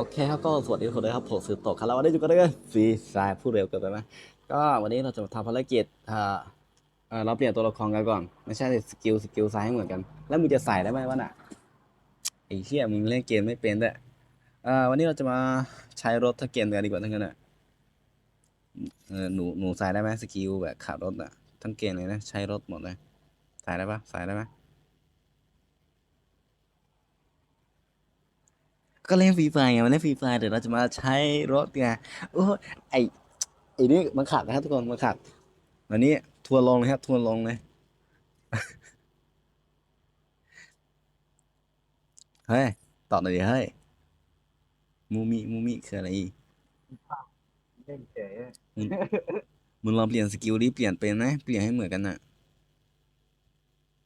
โอเคครับก็สวัสดีทุกคนด้วยครับผมสืบตะครับแล้ววันนี้อยู่กันด้วยฟรีไซายพูดเร็วเกินไปไหมก็วันนี้เราจะมาทำภารกิจอ่าเอ่อเราเปลี่ยนตัวละครกันก่อนไม่ใช่สกิลสกิลไซายให้เหมือนกัน แล้วมึงจะใส่ได้ไหมวะน่ะไอ้เหี้ยมึงเล่นเกมไม่เป็นด้วยอ่าวันนี้เราจะมาใช้รถทั้งเกมกันดีกว่าทั้งนั้นอะเออหนูหนูใส่ได้ไหมสกิลแบบขับรถอะทั้งเกมเลยนะใช้รถหมดเลยใส่ได้ปะใส่ได้ไหม ก็เล่นฟรีไฟไงมันเล่นฟรีไฟเดี๋ยวเราจะมาใช้รถไงโอ้ยไอไอนี่มันขับนะครับทุกคนมันขับวันนี้ทัวร์ลงเลยครับทัวร์ลงเลยเฮ้ยตอบหน่อยดิเฮ้ยมูมิมูมิคืออะไรอีกเล่นเฉยมึงมึงลองเปลี่ยนสกิลดิเปลี่ยนเป็นไหมเปลี่ยนให้เหมือนกันน่ะ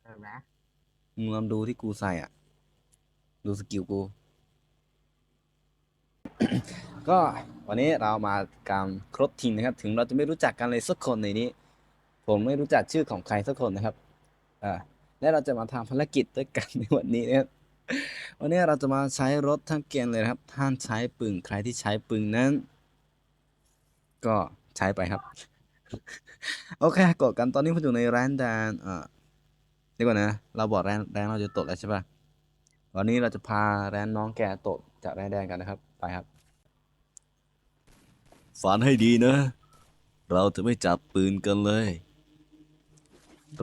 เห็นไหมมึงลองดูที่กูใส่อะ ดูสกิลกู ก็วันนี้เรามาการครบทีมนะครับ ถึงเราจะไม่รู้จักกันเลยสักคนในนี้ ผมไม่รู้จักชื่อของใครสักคนนะครับอ่าและเราจะมาทำภารกิจด้วยกันในวันนี้นะครับวันนี้เราจะมาใช้รถทั้งเกมเลยครับท่านใช้ปืนใครที่ใช้ปืนนั้น ก็ใช้ไปครับ โอเคกดกันตอนนี้ผมอยู่ในร้านแดนอ่าเดี๋ยวก่อนนะ เราบอกแรนแรนเราจะตกแล้วใช่ปะวันนี้เราจะพาแรนน้องแกตก จากแรนแดนกันนะครับ ไปครับ ฝันให้ดีนะ เราจะไม่จับปืนกันเลย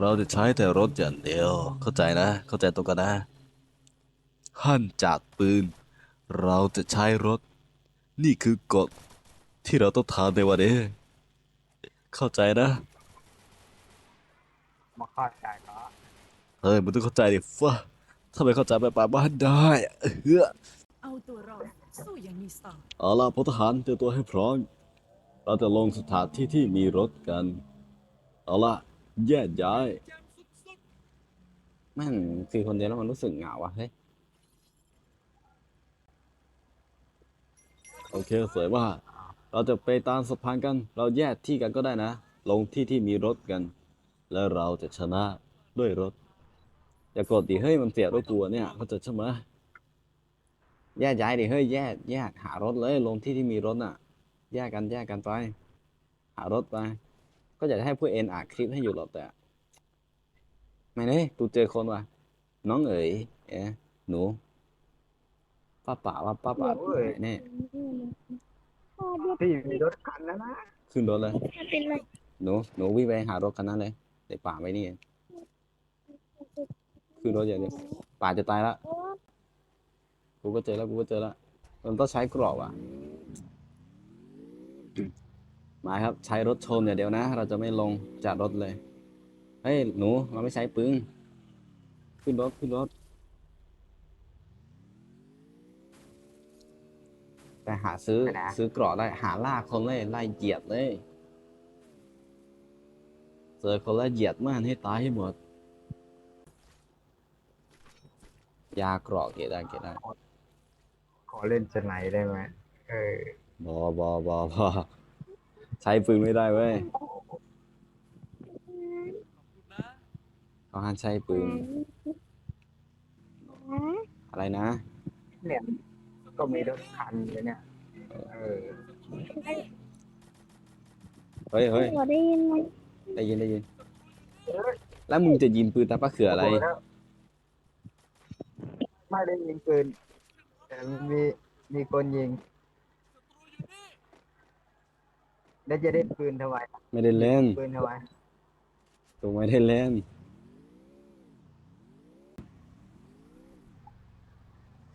เราจะใช้แต่รถอย่างเดียว เข้าใจนะ เข้าใจตรงกันนะห้ามจากปืน เราจะใช้รถ นี่คือกฎที่เราต้องทำในวันนี้ เข้าใจนะ มาเข้าใจก็เฮ้ยมึงต้องเข้าใจดิฟ้าถ้าไม่เข้าใจไปป่าบ้านได้เฮ้อ เอาตัวรอดสู้อย่างมีสตล์เอาล่ะพลทหารเตรียมตัวให้พร้อม เราจะลงสถานที่ที่มีรถกัน เอาล่ะแยกย้าย แม่งคือคนเดียวแล้วมันรู้สึกเหงาว่ะเฮ้ย โอเคสวยว่า เราจะไปตามสะพานกัน เราแยกที่กันก็ได้นะ ลงที่ที่มีรถกัน แล้วเราจะชนะด้วยรถ อย่ากดดิเฮ้ยมันเสียรถกลัวเนี่ย เขาใจะใช่ไหม แยกย้ายดิเฮ้ยแยกแยกหารถเลยลงที่ที่มีรถน่ะ แยกกันแยกกันไป หารถไป ก็อยากจะให้ผู้เอ็นอัดคลิปให้อยู่หรอกแต่ไม่เลยตูเจอคนว่ะน้องเอ๋ยเอ๊ะหนูป้าป่าว่าป้าป่าไหนเนี่ยที่มีรถคันแล้วนะขึ้นรถเลย เป็นไรหนูหนูวิ่งไปหารถคันนั้นเลยเดี๋ยวป่าไปนี่เองขึ้นรถอย่างเดียวป่าจะตายละ กูก็เจอแล้วกูก็เจอแล้วมันต้องใช้กรอบอะมาครับใช้รถชนอย่างเดียวนะ เราจะไม่ลงจากรถเลยเฮ้ยหนูเราไม่ใช้ปืนขึ้นรถขึ้นรถแต่หาซื้อซื้อกรอบได้หาล่าคนเลยไล่เหยียดเลยเจอคนละเหยียดม่านให้ตายให้หมดยาเกรอกเกตได้เกตได้ขอ เล่นสไนได้ไหมเออบอบอบอบอใช้ปืนไม่ได้เว้ยเขาห้ามใช้ปืน อะไรนะ เนี่ยก็มีรถคันเลยเนี่ย เออเฮ้ยเฮ้ยหัวได้ยินไหมได้ยินได้ยิน แล้วมึงจะยิงปืนตาป้าเขืออะไรโโหแล้วไม่ได้ยิงปืนแต่ มีมีคนยิง แล้วจะได้ปืนทำไมไม่ได้เล่นปืนทำไมกูไม่ได้เล่น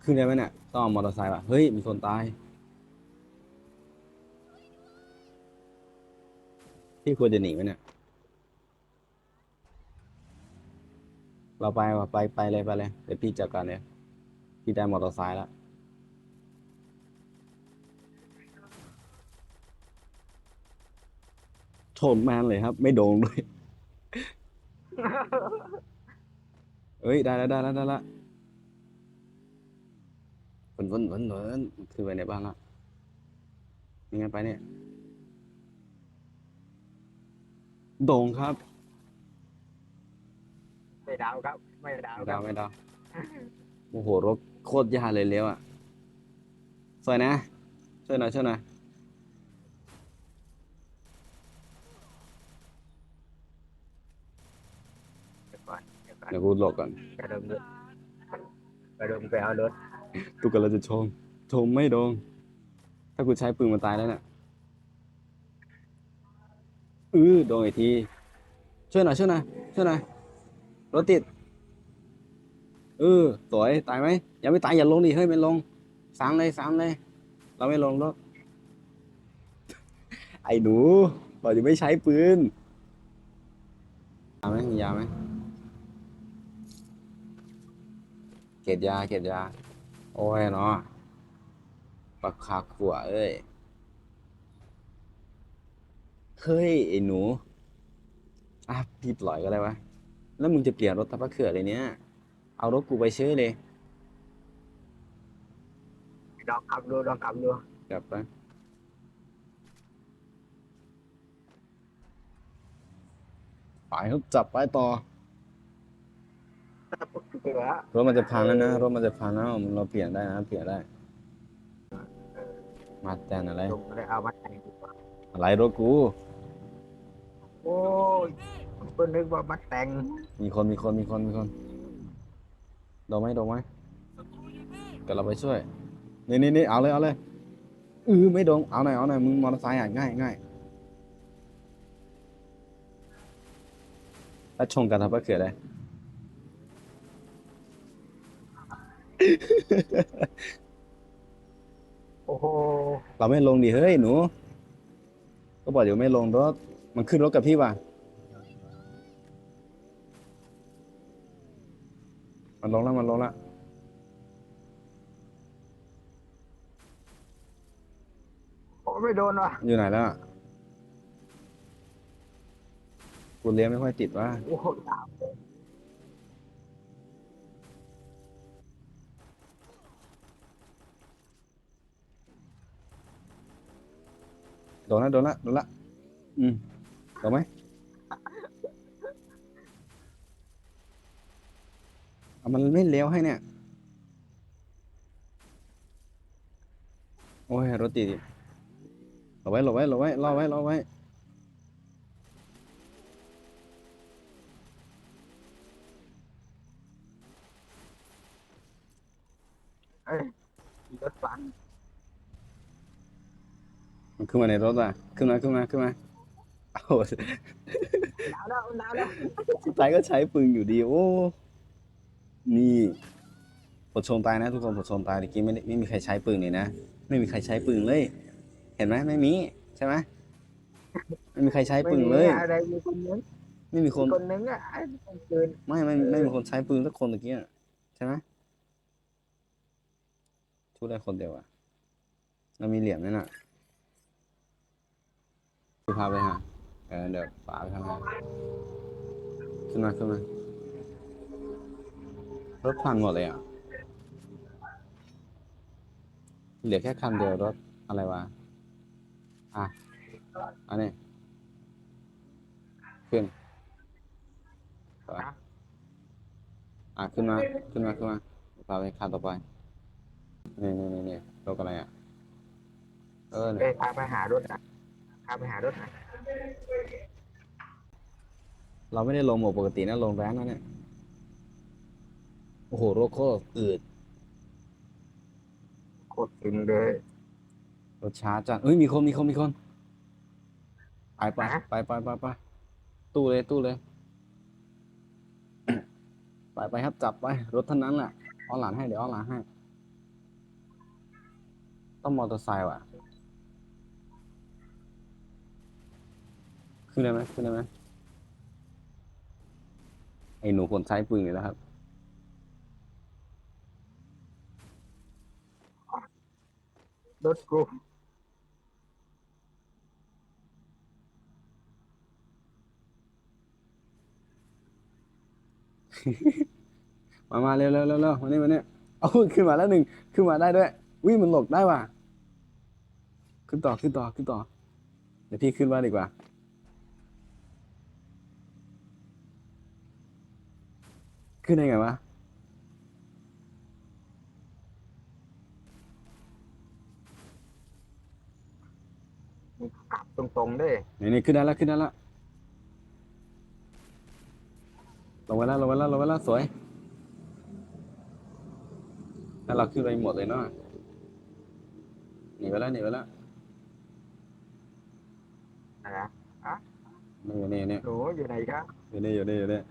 ขึ้นได้ไหมเนี่ยต้องเอามอเตอร์ไซค์ป่ะ เฮ้ย มีคนตายพี่ควรจะหนีไหมเนี่ย เราไปว่ะไปไปเลยไปเลย เดี๋ยวพี่จัดการเลยพี่ได้มอเตอร์ไซค์แล้ว โทษแมนเลยครับ ไม่โดนด้วยเอ้ยได้แล้วได้แล้วได้แล้ววนวนวนวนคือไปในบ้านละยังไงไปเนี่ย โด่งครับ ไม่ดาวครับ ไม่ดาวไม่คดารัวบไม่ดาวโอ้โหรถโคตรยากเลยเลี้ยวอะสวยนะช่วยหน่อยช่วยหน่อย เดี๋ยวก่อน เดี๋ยวก่อนเดี๋ยวกูหลบก่อนกระดมรถกระดมไปเอารถกูกำลังจะชม ชมไม่โดนถ้ากูใช้ปืนมันตายแล้วเนี่ยอือโดนอีกที ช่วยหน่อยช่วยหน่อยช่วยหน่อยรถติดเออสวยตายไหมยังไม่ตายอย่าลงดิเฮ้ยไม่ลงสามเลยสามเลย เราไม่ลงรถไอ้หนูบอกจะไม่ใช้ปืนยาไหมมียาไหม ก็บยาเก็บยา โอ้ยเนาะปากคาขวเอ้ยเฮ้ยไอ้หนู อะพี่ปล่อยก็ได้วะ แล้วมึงจะเปลี่ยนรถตะปะเขือเลยเนี่ย เอารถกูไปเชื่อเลยดอกขับดูดอกขับดูกลับไปไปครับจับไปต่อ เสือรถมันจะพังแล้วนะ รถมันจะพังแล้วเราเปลี่ยนได้นะ เปลี่ยนได้ มาแตนอะไรลงเลยเอามาแต่งดีกว่าอะไรรถกู โอ้ยเพิ่นนึกว่ามาแต่งมีคนมีคนมีคนมีคนโดนไหมโดนไหมเดี๋ยวเราไปช่วย นี่นี่นี่เอาเลยเอาเลยเออไม่โดนเอาหน่อยเอาหน่อยมึงมอเตอร์ไซค์อะง่ายง่ายแล้วชงกันทำปะเขือได้ โอ้โหเราไม่ลงดิเฮ้ยหนู ก็บอกอยู่ไม่ลงรถมันขึ้นรถกับพี่ว่ะมันลงแล้วมันลงแล้วโอ้ไม่โดนว่ะอยู่ไหนแล้วอะกูเลี้ยงไม่ค่อยติดว่า โอ้โหดาบ โดนละโดนละโดนละอืมโดนไหมเอามันไม่เลี้ยวให้เนี่ย โอ้ยรถติดอีกหลบไว้หลบไว้หลบไว้รอไว้รอไว้ เอ้ยรถฝัง มัน ขึ้นมาในรถอะขึ้นมาขึ้นมาขึ้นมาเอาหนาวแล้วหนาวแล้วสุดท้ายก็ใช้ปืนอยู่ดีโอ้นี่ผดชมตายนะ ทุกคนผดชมตายเมื่อกี้ไม่ได้ไม่มีใครใช้ปืนเลยนะไม่มีใครใช้ปืนเลย เห็นไหมไม่มีใช่ไหมไม่มีใครใช้ไม่ปืนมีเลยอะไรมีคนนึงไม่มีคนคนนึงอะไอ้เกินไม่ไม่ไม่มีคนใช้ปืนสักคนตะกี้อะใช่ไหมทุกได้คนเดียวอะเรามีเหรียญนั่นน่ะ คือพาไปหาเออเดี๋ยวป๋าไปทำงานขึ้นมาขึ้นมารถพังหมดเลยอะ เหลือแค่คันเดียวรถอะไรวะ อะ อันนี้ ขึ้นไปอะ ขึ้นมา ขึ้นมา ขึ้นมาพาไปคันต่อไป นี่นี่นี่นี่รถอะไรอะ เออเอ้ยพาไปหารถนะ พาไปหารถนะเราไม่ได้ลงโหมดปกตินะลงแรงนะเนี่ย โอ้โหรถโคตรอืดโคตรถึงเลยรถช้าจัดเอ้ยมีคนมีคนมีคนไปไปฮะไปไปไปไปตู้เลยตู้เลย ไปไปครับจับไป รถท่านนั้นแหละเอาหลานให้เดี๋ยวเอาหลานให้ ต้องมอเตอร์ไซค์ว่ะ ขึ้นได้ไหมขึ้นได้ไหมไอ้หนูคนใช้ปืนเลยนะครับ รถกูมามาเร็วเร็วเร็วเร็วมานี่มานี่เอาขึ้นมาแล้วหนึ่งขึ้นมาได้ด้วยวิมันหลบได้ว่ะ ขึ้นต่อขึ้นต่อขึ้นต่อ เดี๋ยวพี่ขึ้นมาดีกว่า ขึ้นได้ไงวะมีกลับตรงๆเด้นี่นี่ขึ้นได้แล้วขึ้นได้แล้วลงไปแล้วลงไปแล้วลงไปแล้วสวยถ้าเราขึ้นไปหมดเลยเนาะหนีไปแล้วหนีไปแล้วนะนี่นี่นี่หนูอยู่ไหนครับอยู่นี่อยู่นี่อยู่นี่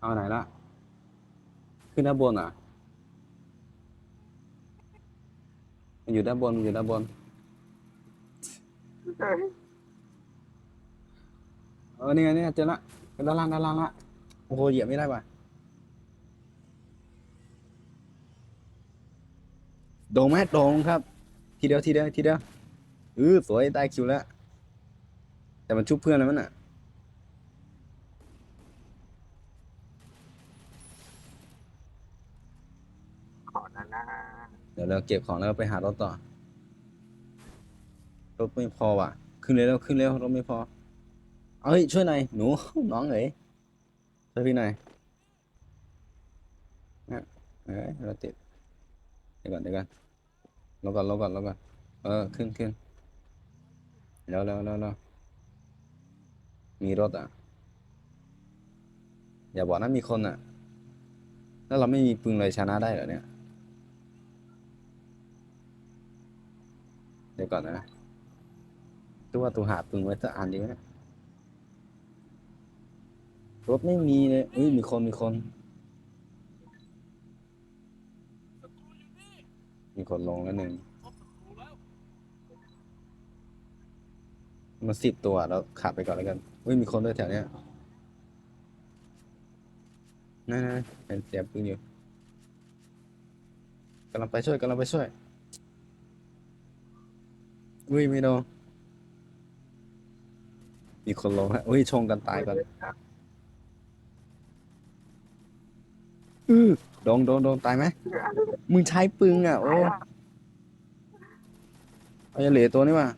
เอาไหนละ ขึ้นด้านบนอะ มันอยู่ด้านบนมันอยู่ด้านบน เอ้ยเอนี่ไงนี่ไงเจอละด้านล่างด้านล่างละ โอ้โห เหยียบไม่ได้ว่ะ โดงไหมโดงครับ ทีเดียวทีเดียวทีเดียวเออสวยได้คิวแล้ว แต่มันชุบเพื่อนแล้วมันอะ ขอนะนะ เดี๋ยวเราเก็บของแล้วไปหารถต่อ รถไม่พอว่ะ ขึ้นเร็วขึ้นเร็วรถไม่พอ เอ้ยช่วยหน่อยหนูน้องเอ๋ยช่วยพี่หน่อยเนี่เอ้ยเราติดเดี๋ยวก่อนเดี๋ยวก่อนรอก่อนรอก่อนรอก่อนเออขึ้นขึ้นเร็วเร็วเร็วเร็วมีรถอะ อย่าบอกนะมีคนอะ แล้วเราไม่มีปืนเลยชนะได้เหรอเนี่ย ดี๋ยวก่อนนะตัวว่าตัวหาปืนไว้สักอันดีไหมเนี่ยรถไม่มีเลยอุ้ยมีคนมีคน มีคนลงแล้วหนึ่งมันสิบตัวเราขับไปก่อนแล้วกันอุ้ยมีคนด้วยแถวเนี้ยนั่นๆเป็นเสียบปืนอยู่กำลังไปช่วยกำลังไปช่วย อุ้ยไม่โดนมีคนลงฮะอุ้ยชงกันตายก่อนอือโดนโดนโดนตายไหมมึงใช้ปืนอะโอ้เอาอย่าเหลือตัวนี้ว่ะ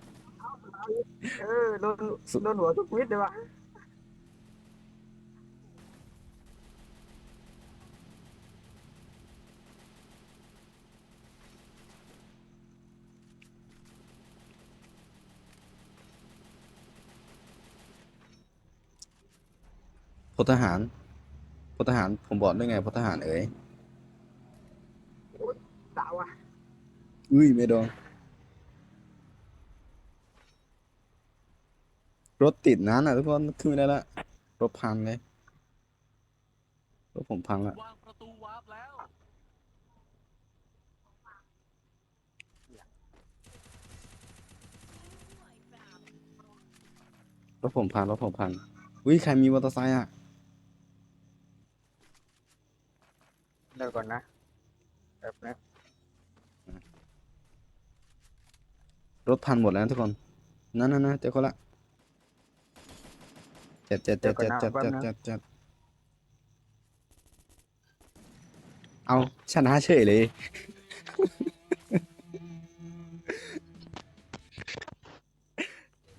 เออโดนโดนหัวทุกวิทย์เลยวะ ลทหารพลทหาร ผมบอกได้ไงพลทหารเอ๋ยสาวอะอุ้ยไม่โดนรถติดนั้นอะทุกคนขึ้นไม่ได้ละรถพังเลยรถผมพังอะวางประตูวาร์ปแล้วรถผมพังรถผมพังอุ้ยใครมีมอเตอร์ไซค์อะ ดี๋ยวก่อนนะแบบนี้รถพันหมดแล้วนะทุกคน นั่นนั่นนะเจอคนละเจ็ดเจ็ดเจ็ดเจ็ดเจ็ดเจ็ดเจ็ดเจ็ดเอาชนะเฉยเลย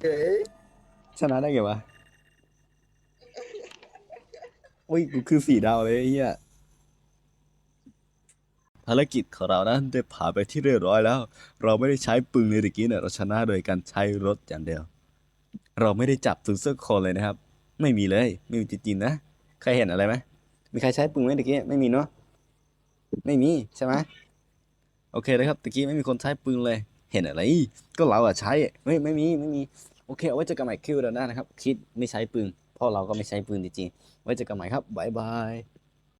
เอ้ยชนะได้ไงวะ อุ้ยกูคือสี่ดาวเลยไอ้เฮีย ภารกิจของเรานั้นได้ผ่านไปที่เรียบร้อยแล้ว เราไม่ได้ใช้ปืนเลยตะกี้เนี่ยเราชนะโดยการใช้รถอย่างเดียว เราไม่ได้จับถึงเสื้อคนเลยนะครับ ไม่มีเลย ไม่มีจริงๆนะ ใครเห็นอะไรไหมมีใครใช้ปืนไหมตะกี้ไม่มีเนาะไม่มีใช่ไหมโอเคเลยครับตะกี้ไม่มีคนใช้ปืนเลย เห็นอะไร ก็เราอะใช้ ไม่ไม่มีไม่มี โอเคเอาไว้เจอกันใหม่คิวเดือนหน้านะครับ คิดไม่ใช้ปืนพ่อเราก็ไม่ใช้ปืนจริงๆไว้เจอกันใหม่ครับบ๊ายบาย